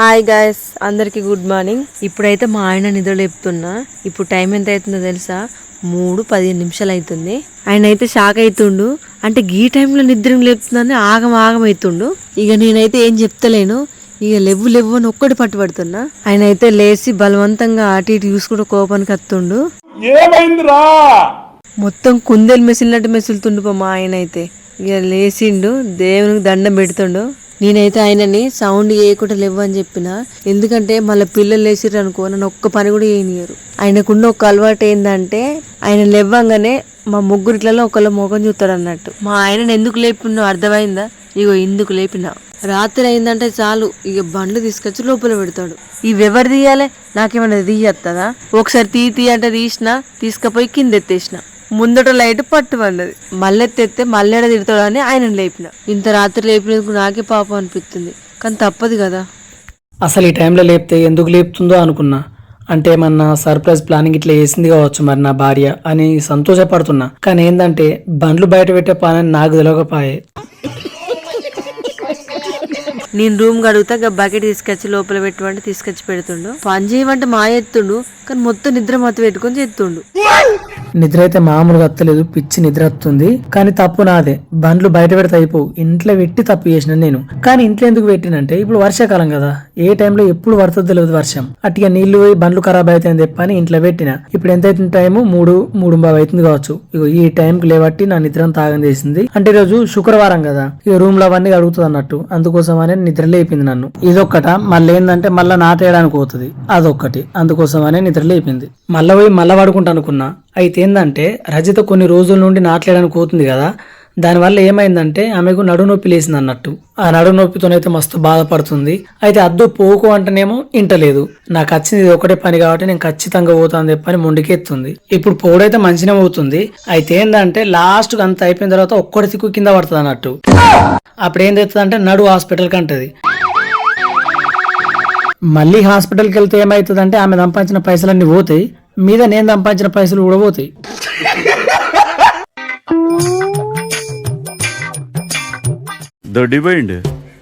Hi guys అందరికి good morning ఇప్పుడైతే మా ఆయన నిద్ర లేపుతున్నా. ఇప్పుడు టైం ఎంత అవుతుందో తెలుసా? మూడు పదిహేను నిమిషాలు అవుతుంది ఆయన అయితే షాక్ అవుతుండు అంటే గీ టైంలో నిద్ర లేపుతుందని ఆగం ఆగం అవుతుండు ఇక నేనైతే ఏం చెప్తలేను. ఇక లెవ్వు లెవ్వు అని ఒక్కటి పట్టుబడుతున్నా. ఆయన అయితే లేచి బలవంతంగా అటు ఇటు చూసుకుంటూ కోపానికి వస్తుండు. మొత్తం కుందేలు మెసిలినట్టు మెసులుతుండు పో మా ఆయన అయితే. ఇక లేచిండు దేవునికి దండం పెడుతుండు. నేనైతే ఆయనని సౌండ్ చేయకుండా లేవని అని చెప్పిన. ఎందుకంటే మళ్ళీ పిల్లలు లేచిర్రు అనుకో నన్ను ఒక్క పని కూడా చేయనియరు ఆయనకున్న ఒక అలవాటు ఏంటంటే ఆయన లేవ్వంగానే మా ముగ్గురిట్లలో ఒకళ్ళ ముఖం చూస్తాడు అన్నట్టు మా ఆయనను ఎందుకు లేపినో అర్థమైందా? ఇగో ఎందుకు లేపినా. రాత్రి అయిందంటే చాలు ఇక బండ్లు తీసుకొచ్చి లోపల పెడతాడు. ఇవి ఎవరు తీయాలి? నాకేమైనా తీయత్తదా? ఒకసారి తీ తీ అంటే తీసిన తీసుకుపోయి కింద ఎత్తేసిన. ముందట లైట్ పట్టు పడ్డది మళ్ళెత్తెత్తే మళ్ళెడ తిడతాడని ఆయన లేపిన. ఇంత రాత్రి లేపినందుకు నాకే పాపం అనిపిస్తుంది. కానీ తప్పదు కదా. అసలు ఈ టైంలో లేపితే ఎందుకు లేపుతుందో అనుకున్నా. అంటే ఏమన్నా సర్ప్రైజ్ ప్లానింగ్ ఇట్లా వేసింది కావచ్చు మరి నా భార్య అని సంతోషపడుతున్నా. కానీ ఏంటంటే బండ్లు బయట పెట్టే పని అని నాకు తెలియకపోయే నేను రూమ్ కడుగుతా బకెట్ తీసుకొచ్చి లోపల పెట్టమంటే తీసుకొచ్చి పెడుతుండు. పని చేయమంటే మా ఎత్తుండు కానీ మొత్తం నిద్ర మత్తు పెట్టుకొని చేస్తుండు. నిద్ర అయితే మామూలుగా వత్తలేదు పిచ్చి నిద్ర వస్తుంది. కానీ తప్పు నాదే బండ్లు బయట పెడితే అయిపోవు. ఇంట్లో పెట్టి తప్పు చేసిన నేను. కానీ ఇంట్లో ఎందుకు పెట్టినంటే ఇప్పుడు వర్షాకాలం కదా. ఏ టైంలో ఎప్పుడు పడుతుంది తెలియదు వర్షం. అట్టిగా నీళ్ళు పోయి బండ్లు ఖరాబ్ అవుతాయని చెప్పని ఇంట్లో పెట్టిన. ఇప్పుడు ఎంత అవుతుంది టైము? మూడు మూడు బాగా అవుతుంది కావచ్చు. ఇగో ఈ టైంకి లేబట్టి నా నిద్ర తాగం చేసింది. అంటే రోజు శుక్రవారం కదా. ఇక రూమ్లో అవన్నీ అడుగుతుంది అన్నట్టు. అందుకోసం అనే నిద్ర లేపింది నన్ను. ఇదొక్కట మళ్ళీ ఏంటంటే మళ్ళీ నాటేయడానికి పోతుంది. అదొక్కటి. అందుకోసం అనే నిద్ర లేపింది మళ్ళీ పోయి మళ్ళీ పడుకుంటా అనుకున్నా అయితే ఏంటంటే రజిత కొన్ని రోజుల నుండి నాట్లేయడానికి పోతుంది కదా. దానివల్ల ఏమైందంటే ఆమెకు నడుము నొప్పి లేసింది అన్నట్టు. ఆ నడుము నొప్పితోనైతే మస్తు బాధపడుతుంది. అయితే అద్దు పోకు అంటేనేమో ఇంటలేదు. నాకు వచ్చింది ఇది ఒకటే పని కాబట్టి నేను ఖచ్చితంగా పోతాను చెప్పని ముండికెత్తుంది. ఇప్పుడు పోడైతే మంచినే అవుతుంది అయితే ఏంటంటే లాస్ట్ అంత అయిపోయిన తర్వాత ఒక్కటి తిక్కు కింద పడుతుంది అన్నట్టు. అప్పుడు ఏం తెస్తుంది అంటే నడు హాస్పిటల్కి అంటది. మళ్ళీ హాస్పిటల్కి వెళ్తే ఏమవుతుందంటే ఆమె సంపాదించిన పైసలన్నీ పోతాయి. మీద నేను సంపాదించిన పైసలు కూడా పోతాయి. దొడ్డికి పోయిండు.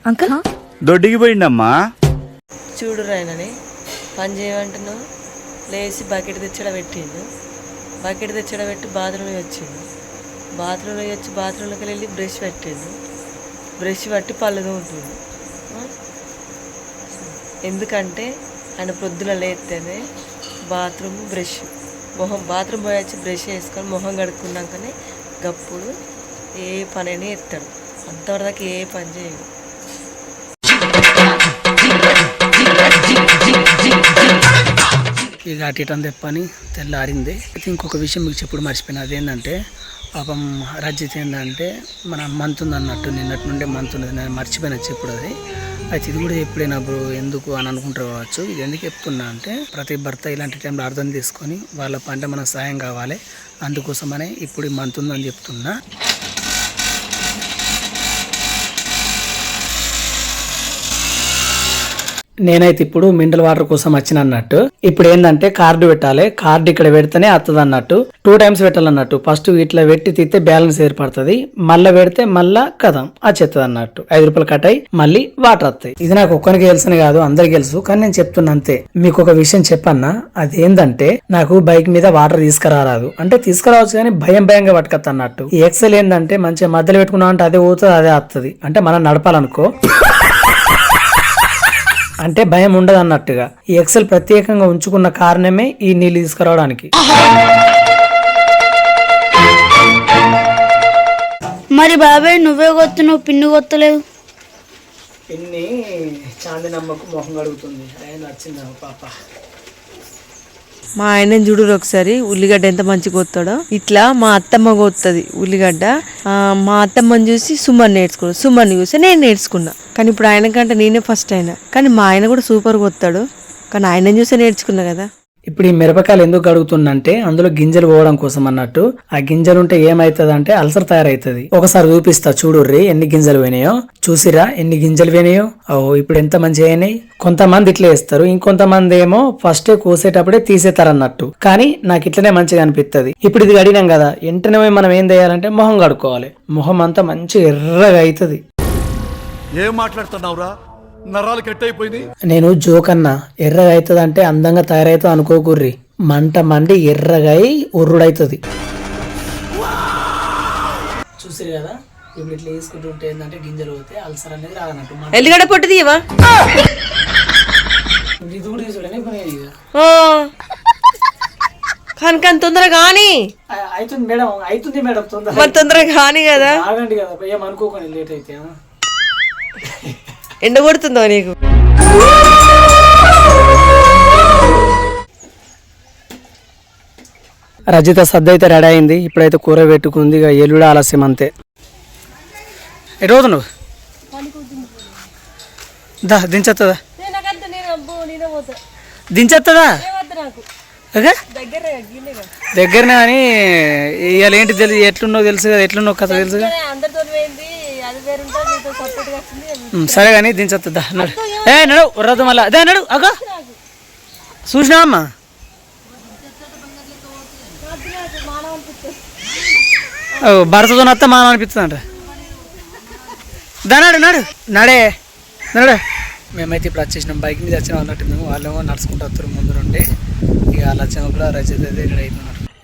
అంకల్? దొడ్డికి పోయిండమ్మా. చూడు రాయనని పని చేయమంటున్నావు. లేచి బకెట్ తెచ్చడ పెట్టిండు. బకెట్ తెచ్చడ పెట్టి బాత్రూమ్కి వచ్చిండు. బాత్రూంలోకి వచ్చి బాత్రూంలోకి వెళ్ళి బ్రష్ పెట్టిండు. బ్రష్ పట్టి పళ్ళు ఆ? ఎందుకంటే ఆయన పొద్దున లేస్తేనే బాత్రూమ్ బ్రష్ మొహం బాత్రూమ్ పోయి వచ్చి బ్రష్ వేసుకొని మొహం కడుక్కున్నాకనే గప్పుడు ఏ పనైనా ఎత్తాడు. అంతవరకు ఏ పని చేయదు ఇక అటు ఇటు అని తెప్పని తెల్లారింది. అయితే ఇంకొక విషయం మీకు చెప్పుడు మర్చిపోయినా. అదేంటంటే పాపం రజిత్ ఏంటంటే మన మంత్ ఉంది అన్నట్టు నిన్నటి నుండి మంత్ ఉన్నది నేను మర్చిపోయిన చెప్పుడు అది. అయితే ఇది కూడా ఎప్పుడైనా బ్రో ఎందుకు అని అనుకుంటారు కావచ్చు. ఇది ఎందుకు చెప్తున్నా అంటే ప్రతి భర్త ఇలాంటి టైంలో అర్థం తీసుకొని వాళ్ళ పంట మనం సాయం కావాలి. అందుకోసమనే ఇప్పుడు ఈ మంత్ ఉందని చెప్తున్నా. నేనైతే ఇప్పుడు మినరల్ వాటర్ కోసం వచ్చిన అన్నట్టు. ఇప్పుడు ఏంటంటే కార్డు పెట్టాలి. కార్డు ఇక్కడ పెడితేనే వస్తుంది అన్నట్టు. Two times పెట్టాలన్నట్టు. ఫస్ట్ ఇట్లా పెట్టి తీస్తే బ్యాలెన్స్ ఏర్పడుతుంది. మళ్ళీ పెడితే మళ్ళా కథం. వచ్చేస్తుంది అన్నట్టు. ఐదు రూపాయలు కట్ అయి మళ్ళీ వాటర్ వస్తాయి. ఇది నాకు ఒక్కరికి తెలుసుని కాదు అందరికి తెలుసు. కానీ నేను చెప్తున్నా అంతే. మీకు ఒక విషయం చెప్పన్నా. అది ఏంటంటే నాకు బైక్ మీద వాటర్ తీసుకురారాదు. అంటే తీసుకురావచ్చు కానీ భయం భయంగా పట్టుకొస్తా అన్నట్టు. ఈ ఎక్సెల్ ఏంటంటే మంచిగా మధ్యలో పెట్టుకున్నా అంటే అదే పోతుంది అదే వస్తుంది అంటే మనం నడపాలనుకో. అంటే భయం ఉండదు అన్నట్టుగా. ఈ ఎక్సెల్ ప్రత్యేకంగా ఉంచుకున్న కారణమే ఈ నీళ్ళు తీసుకురావడానికి. మరి బాబాయ్ నువ్వే కొత్తున్నావు పిన్ను కొత్తలేదు పిన్ని చాంది నమ్మకు మొహం కడుగుతుంది. ఆయన వచ్చింది పాప? మా ఆయన చూడరు ఒకసారి. ఉల్లిగడ్డ ఎంత మంచిగా కొత్తాడో ఇట్లా మా అత్తమ్మ కొత్తది ఉల్లిగడ్డ. మా అత్తమ్మని చూసి సుమన్ నేర్చుకున్నాడు. సుమన్ చూసి నేను నేర్చుకున్నా. కానీ ఇప్పుడు ఆయన కంటే నేనే ఫస్ట్ అయినా కానీ మా ఆయన కూడా సూపర్ కొత్తాడు కానీ ఆయన చూసే నేర్చుకున్నా కదా. ఇప్పుడు ఈ మిరపకాయలు ఎందుకు కడుగుతుందంటే అందులో గింజలు పోవడం కోసం అన్నట్టు. ఆ గింజలు ఉంటే ఏమైతుంది అంటే అల్సర్ తయారైతుంది. ఒకసారి చూపిస్తా చూడుర్రి ఎన్ని గింజలు పోయినాయో. చూసిరా ఎన్ని గింజలు పోయినాయో. ఓ ఇప్పుడు ఎంత మంచి అయినాయి కొంతమంది ఇట్లా వేస్తారు ఇంకొంతమంది ఏమో ఫస్ట్ కోసేటప్పుడే తీసేస్తారు అన్నట్టు కానీ నాకు ఇట్లనే మంచిగా అనిపిస్తుంది ఇప్పుడు ఇది కడిగినాం కదా వెంటనే మనం ఏం చేయాలంటే మొహం కడుక్కోవాలి. మొహం అంతా మంచి ఎర్రగా అవుతుంది ఏం మాట్లాడుతున్నావురా? నరాలు కట్ అయిపోయినాయి నేను జోక్ అన్నా ఎర్రగా అవుతుంది అంటే అందంగా తయారైతే అనుకోకుర్రి మంట మండి ఎర్రగా అయి ఉర్రుడైతుంది. చూసారు కదా ఇప్పుడు ఇట్లా వేసుకుంటుంటే ఏంటంటే గింజలు పోతే అల్సర్ అనేది రాదన్నట్టు. ఎల్లిగడ్డ పొట్టు తీయవా? ఇది కూడా తీసుకుంటే ఇక కానీ కానీ తొందరగా కానీ అవుతుంది మేడం అవుతుంది మేడం తొందర మరి తొందరగా కానీ కదా. ఆగండి కదా ఏం అనుకోకండి లేట్ అయితే? ఎండ కొడుతుందో నీకు? రజిత సద్ద అయితే రెడీ అయింది. ఇప్పుడైతే కూర పెట్టుకుంది. ఇక ఎల్లుడు ఆలస్యం అంతే. ఎటు నువ్వు దా దించేస్తుందా దించేస్తుందా దగ్గరనే కానీ ఇవాళ ఏంటి తెలుసు ఎట్లున్నో తెలుసు కదా ఎట్లున్నో కథ తెలుసు కదా? సరే కానీ దించొద్దా నడు. ఏ నడు ఉర్రదు మళ్ళా. అదే నడు అగ చూసినా అమ్మా? ఓ, భర్తతో నత్త మానం అనిపిస్తుంది అంట దా నాడు నడు. నడే. నడు. మేమైతే ఇప్పుడు వచ్చేసినాం. బైక్ మీద వచ్చినాం అన్నట్టు మేము. వాళ్ళేమో నడుచుకుంటూ వస్తారు ముందు నుండి. ఇక అలా వచ్చినప్పుడు రజిత అయితే ఇక్కడ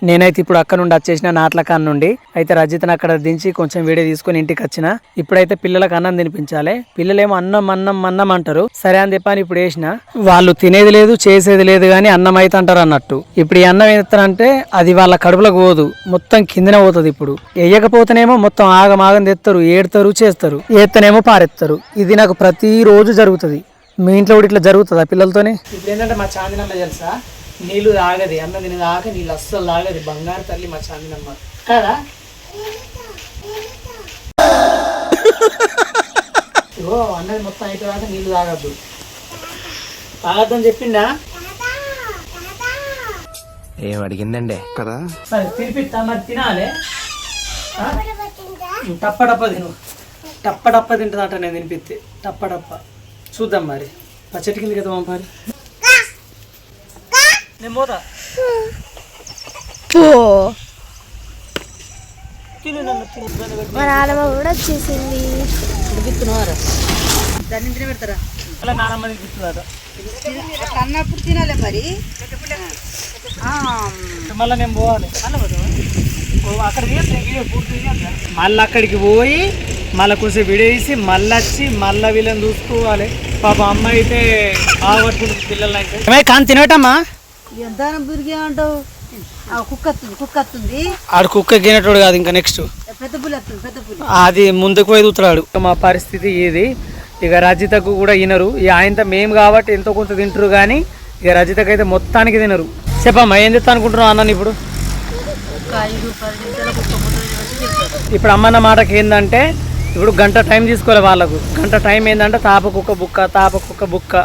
నేనైతే ఇప్పుడు అక్కడ నుండి వచ్చేసిన నాట్ల కాన్ నుండి. అయితే రజితను అక్కడ దించి కొంచెం వీడియో తీసుకొని ఇంటికి వచ్చిన. ఇప్పుడైతే పిల్లలకు అన్నం తినిపించాలి. పిల్లలేమో అన్నం అన్నం అన్నం అంటారు. సరే అని చెప్పని ఇప్పుడు వేసిన. వాళ్ళు తినేది లేదు చేసేది లేదు కానీ అన్నం అయితే అంటారు అన్నట్టు. ఇప్పుడు ఈ అన్నం ఏస్తారంటే అది వాళ్ళ కడుపులకు పోదు. మొత్తం కిందనే పోతుంది ఇప్పుడు. వేయకపోతేనేమో మొత్తం ఆగం ఆగం తెస్తారు ఏడతారు చేస్తారు. ఏత్తనేమో పారెత్తారు. ఇది నాకు ప్రతిరోజు జరుగుతుంది. మీ ఇంట్లో కూడా ఇట్లా జరుగుతుందా పిల్లలతోనే? ఇప్పుడు ఏంటంటే మా చాందినమ్మ తెలుసా? నీళ్ళు తాగది అన్న తిని తాగ నీళ్ళు అస్సలు తాగది బంగారు తల్లి మా చాందినమ్మ. కదా? ఇగో అన్నది మొత్తం అయిపోయాక నీళ్ళు తాగద్దు. తాగద్దని చెప్పిండా? ఏం అడిగిందండి? కదా. సరే తినిపిస్తా మరి తినాలి. ఆ? టప్ప టప్ప తిను. టప్ప టప్ప తింటుందట నేను తినిపిస్తే టప్ప టప్ప చూద్దాం మరి. పచ్చటి కింద కదా పంపాలి. నేను పోతా. తిను తిను. పెట్టు. మా నాన్నమ్మ కూడా వచ్చేసింది. అలా నానమ్మ తినిపిస్తుందట అన్నప్పుడు తినాలి మరి. మళ్ళీ నేను పోవాలి? మళ్ళీ అక్కడికి పోయి మళ్ళీ కొంచెం వీడియో తీసి మళ్ళీ వచ్చి మళ్ళీ వీళ్ళని చూసుకోవాలి. పాప అమ్మ అయితే ఆగట్టుకుంటుంది పిల్లల్ని అయితే. ఏమై కాని తినటమ్మా? ఎంత బురిగి అంటావు? కుక్క వస్తుంది కుక్క వస్తుంది ఆడు కుక్క గినటోడు కాదు ఇంకా నెక్స్ట్ పెద్ద పులి వస్తుంది పెద్ద పులి. అది ముందుకు పోయి దూతున్నాడు మా పరిస్థితి ఇది ఇక రజితకు కూడా వినరు. ఈ ఆయనతో మేము కాబట్టి ఎంతో కొంత తింటారు కానీ ఇక రజితకు అయితే మొత్తానికి తినరు. చెప్పమ్మా ఏం చెప్తా అనుకుంటున్నావు అన్నాను ఇప్పుడు? ఇప్పుడు అమ్మన్న మాటకి ఏంటంటే ఇప్పుడు గంట టైం తీసుకోవాలి వాళ్ళకు. గంట టైం ఏంటంటే తాపకొక్క బుక్క తాపకొక్క బుక్క.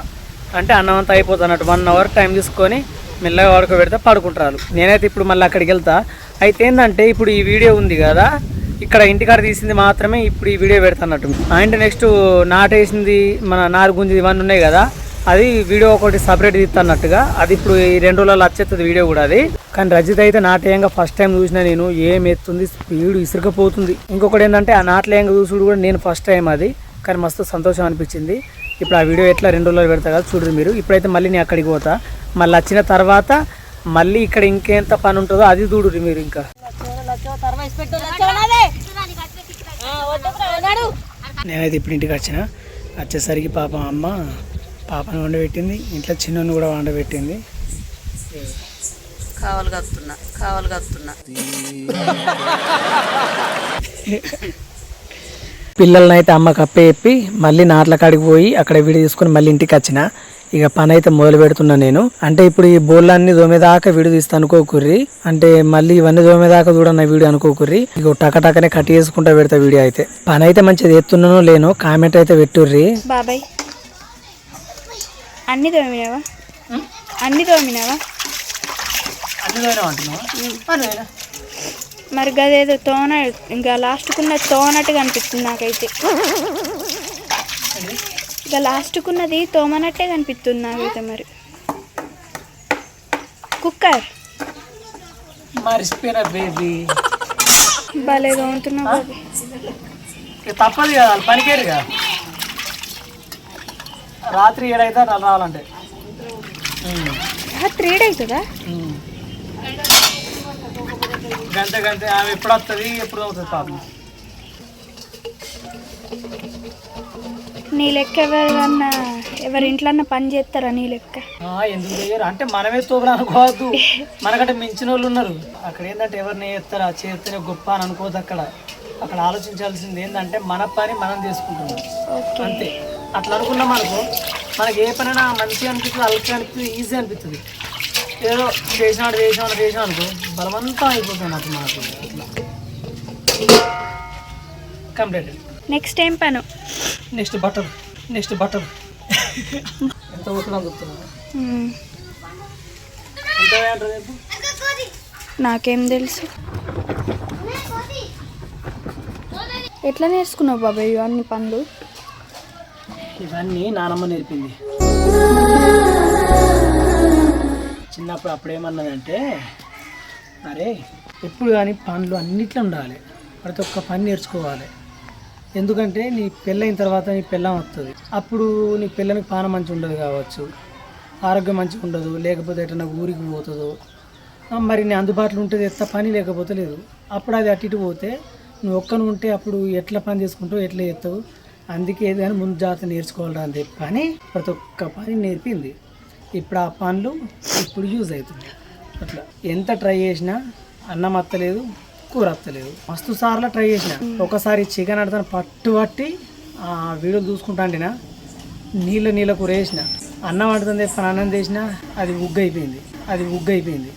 అంటే అన్నం అంతా అయిపోతుంది అన్నట్టు. వన్ అవర్ టైం తీసుకొని మెల్లగా పడుకోబెడితే పడుకుంటారు. నేనైతే ఇప్పుడు మళ్ళీ అక్కడికి వెళ్తా. అయితే ఏంటంటే ఇప్పుడు ఈ వీడియో ఉంది కదా ఇక్కడ ఇంటికాడ తీసింది మాత్రమే ఇప్పుడు ఈ వీడియో పెడతాన్నట్టు అండ్ నెక్స్ట్ నాటేసింది మన నారు గుంజి ఇవన్నీ ఉన్నాయి కదా అది వీడియో ఒకటి సపరేట్ తీస్తున్నట్టుగా అది ఇప్పుడు ఈ రెండు రోజులలో వచ్చేస్తుంది వీడియో కూడా అది. కానీ రజిత అయితే నాటేయంగా ఫస్ట్ టైం చూసిన నేను ఏం ఎత్తుంది స్పీడ్ ఇసురుకపోతుంది ఇంకొకటి ఏంటంటే ఆ నాట్యంగా చూసుడు కూడా నేను ఫస్ట్ టైం అది. కానీ మస్తు సంతోషం అనిపించింది. ఇప్పుడు ఆ వీడియో ఎట్లా రెండు రోజులు పెడతా కదా చూడరు మీరు. ఇప్పుడైతే మళ్ళీ నేను అక్కడికి పోతా. మళ్ళీ వచ్చిన తర్వాత మళ్ళీ ఇక్కడ ఇంకెంత పని ఉంటుందో అది చూడుర్రి మీరు ఇంకా. నేనైతే ఇప్పుడు ఇంటికి వచ్చిన. వచ్చేసరికి పాప అమ్మ పాపను వండబెట్టింది. ఇంట్లో చిన్నను కూడా వండబెట్టింది. కావాలి కత్తున్నా కావాలి కత్తున్నా. పిల్లల్ని అయితే అమ్మ కప్పే చెప్పి మళ్ళీ నాట్ల కాడికి పోయి అక్కడ వీడియో తీసుకొని మళ్ళీ ఇంటికి వచ్చిన. ఇక పని అయితే మొదలు పెడుతున్నా నేను. అంటే ఇప్పుడు ఈ బోళ్ళన్నీ దోమేదాకా వీడియో తీస్తా అనుకోకుర్రి. అంటే మళ్ళీ ఇవన్నీ దోమేదాకా చూడన్న వీడియో అనుకోకుర్రి. ఇక టక టకనే కట్ చేసుకుంటా పెడతా వీడియో అయితే. పని అయితే మంచిది ఎత్తున్నానో లేనో కామెంట్ అయితే పెట్టుర్రి. బాబాయ్. అన్ని తోమినావా? అన్ని తోమినావా? మరి గదేదో తోన ఇంకా లాస్ట్కున్న తోనట్టుగా అనిపిస్తుంది నాకైతే. ఇంకా లాస్ట్కున్నది తోమనట్టే కనిపిస్తుంది నాకైతే మరి. కుక్కర్. మర్చిపోయిన బేబీ. భలే తోముతున్నావు తప్పదు కదా పనికేరుగా రాత్రి ఏడైతే రావాలంటే. త్రీ డేస్ కదా గంట గంట ఆమె ఎప్పుడు వస్తుంది ఎప్పుడు అవుతుంది పాపం. నీ లెక్క ఎవరన్నా ఎవరి ఇంట్లో పని చేస్తారా నీ లెక్క? ఆ, ఎందుకు చేయరు? అంటే మనమే తోకలు అనుకోవద్దు. మనకంటే మించిన వాళ్ళు ఉన్నారు. అక్కడ ఏంటంటే ఎవరిని చేస్తారా చేస్తేనే గొప్ప అని అనుకోవద్దు అక్కడ. అక్కడ ఆలోచించాల్సింది ఏంటంటే మన పని మనం చేసుకుంటున్నాం. అంతే. అట్లా అనుకున్నాం అనుకో మనకి ఏ పనైనా మంచిగా అనిపిస్తుంది అలకి అనిపిస్తుంది ఈజీ అనిపిస్తుంది. ఏదో చేసినాడు చేసినాడు చేసినా అనుకో బలవంతం అయిపోతుంది నాకు అట్లా కంప్లీట్. నెక్స్ట్ ఏం పను? నెక్స్ట్ బటర్ నెక్స్ట్ బటర్ ఎంత చెప్తున్నా చెప్పు నాకేం తెలుసు. ఎట్లా నేర్చుకున్నావు బాబాయ్ అన్ని పనులు? ఇవన్నీ నానమ్మ నేర్పింది. చిన్నప్పుడు అప్పుడేమన్నదంటే అరే ఎప్పుడు కానీ పనులు అన్నిట్లో ఉండాలి. ప్రతి ఒక్క పని నేర్చుకోవాలి. ఎందుకంటే నీ పెళ్ళైన తర్వాత నీ పెళ్ళం వస్తుంది అప్పుడు నీ పిల్లనికి పానం మంచి ఉండదు కావచ్చు. ఆరోగ్యం మంచిగా ఉండదు. లేకపోతే ఎట్లా ఊరికి పోతుందో. మరి నీ అందుబాటులో ఉంటుంది ఎంత పని లేకపోతే లేదు. అప్పుడు అది అటు ఇటు పోతే నువ్వు ఒక్కను ఉంటే అప్పుడు ఎట్లా పని చేసుకుంటావు ఎట్లా చేస్తావు? అందుకే ఏదైనా ముందు జాగ్రత్త నేర్చుకోవాలని అని చెప్పి కానీ ప్రతి ఒక్క పని నేర్పింది. ఇప్పుడు ఆ పనులు ఇప్పుడు యూజ్ అవుతుంది అట్లా ఎంత ట్రై చేసినా అన్నం అత్తలేదు కూర అత్తలేదు. మస్తు సార్లు ట్రై చేసిన. ఒకసారి చికెన్ అడతాను పట్టు పట్టి ఆ వీడియోలు చూసుకుంటాండినా నీళ్ళ నీళ్ళ కూర వేసిన అన్నం వండుతుంది చెప్పని అన్నం చేసిన అది ఉగ్గు అయిపోయింది అది ఉగ్గు అయిపోయింది.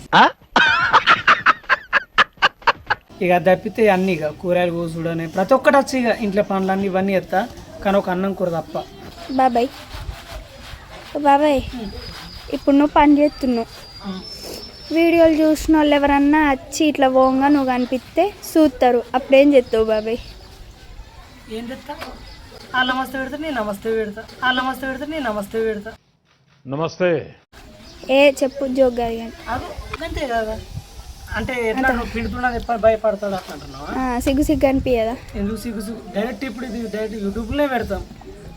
ఇక తప్పితే అన్ని ఇక కూరగాయలు కోసుడని ప్రతి ఒక్కటి వచ్చి ఇక ఇంట్లో పనులన్నీ ఇవన్నీ ఎత్తా కానీ ఒక అన్నం కూర తప్ప. బాబాయ్. బాబాయ్. ఇప్పుడు నువ్వు పని చేస్తున్నావు. వీడియోలు చూసిన వాళ్ళు ఎవరన్నా వచ్చి ఇట్లా పోంగా నువ్వు కనిపిస్తే చూస్తారు. అప్పుడేం చేస్తావు బాబాయ్? ఏం తెస్తా ఆ నమస్తే పెడతా నేను నమస్తే పెడతా. ఆ నమస్తే పెడతా నేను నమస్తే పెడతా. ఏ చెప్పు అదే అంతే కదా. అంటే ఎట్లా నువ్వు పిండుతున్నా చెప్పని భయపడతాడు అట్లా అంటున్నావా? సిగ్గు సిగ్గు అనిపించదా ఎందుకు సిగ్గు సిగ్గు? డైరెక్ట్ ఇప్పుడు ఇది డైరెక్ట్ యూట్యూబ్లో పెడతాం.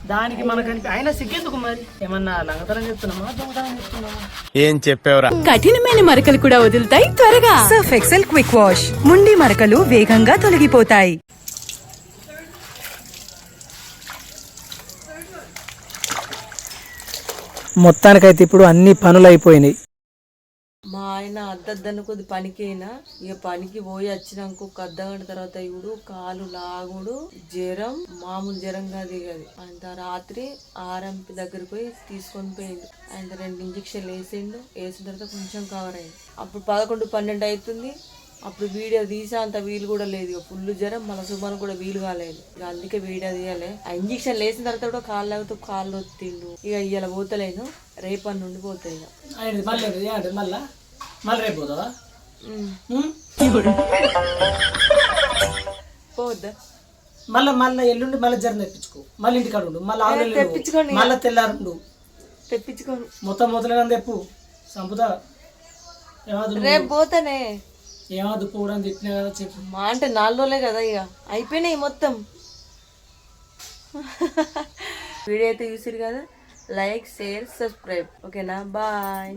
దానికి అయినా సిగ్గెందుకు మరి? ఏమన్నా లంగతనం చెప్తున్నామా దొంగతనం చెప్తున్నామా ఏం చెప్పావురా? కఠినమైన మరకలు కూడా వదులుతాయి త్వరగా. సర్ఫ్ ఎక్సెల్ క్విక్ వాష్ ముండి మరకలు వేగంగా తొలగిపోతాయి. మొత్తానికైతే ఇప్పుడు అన్ని పనులు అయిపోయినాయి మా ఆయన అద్దద్దన్న కొద్ది పనికి అయినా ఇక పనికి పోయి వచ్చినాక ఒక అర్ధ గంట తర్వాత ఇవుడు కాలు లాగుడు జ్వరం మామూలు జ్వరం కాదు అది. ఆయన రాత్రి ఆర్ఎంపి దగ్గరికి పోయి తీసుకొని పోయిండు. ఆయన రెండు ఇంజక్షన్లు వేసిండు. వేసిన తర్వాత కొంచెం కవర్ అయింది. అప్పుడు పదకొండు పన్నెండు అవుతుంది అప్పుడు వీడియో తీసే అంత వీలు కూడా లేదు. ఇక ఫుల్ జ్వరం మన సుమన్ కూడా వీలు కాలేదు. ఇక అందుకే వీడియో తీయాలి. ఆ ఇంజక్షన్ వేసిన తర్వాత కూడా కాళ్ళు లాగుతూ కాళ్ళు వచ్చిండు ఇక ఇవాళ పోతలేను. రేపటి నుండి పోతాయి మళ్ళీ? మళ్ళా రేపు పోతావా? పోవద్దా మళ్ళా మళ్ళీ ఎల్లుండి మళ్ళీ జరం తెప్పించుకో. మళ్ళీ ఇంటికాడ ఉండు. మళ్ళీ నెలలు తెప్పించుకోండి. మళ్ళీ తెల్లారుండు తెప్పించుకోను మొత్తం మొదలుగా తెప్పు. సంపుతా. ఏమాదు రేపు పోతానే. ఏమాదు పోవడం తిప్పినా కదా చెప్పు. మా అంటే నాలుగు రోజులే కదా ఇక. అయిపోయినాయి మొత్తం. వీడియో అయితే చూసిరు కదా? Like share subscribe. ఓకేనా? బాయ్.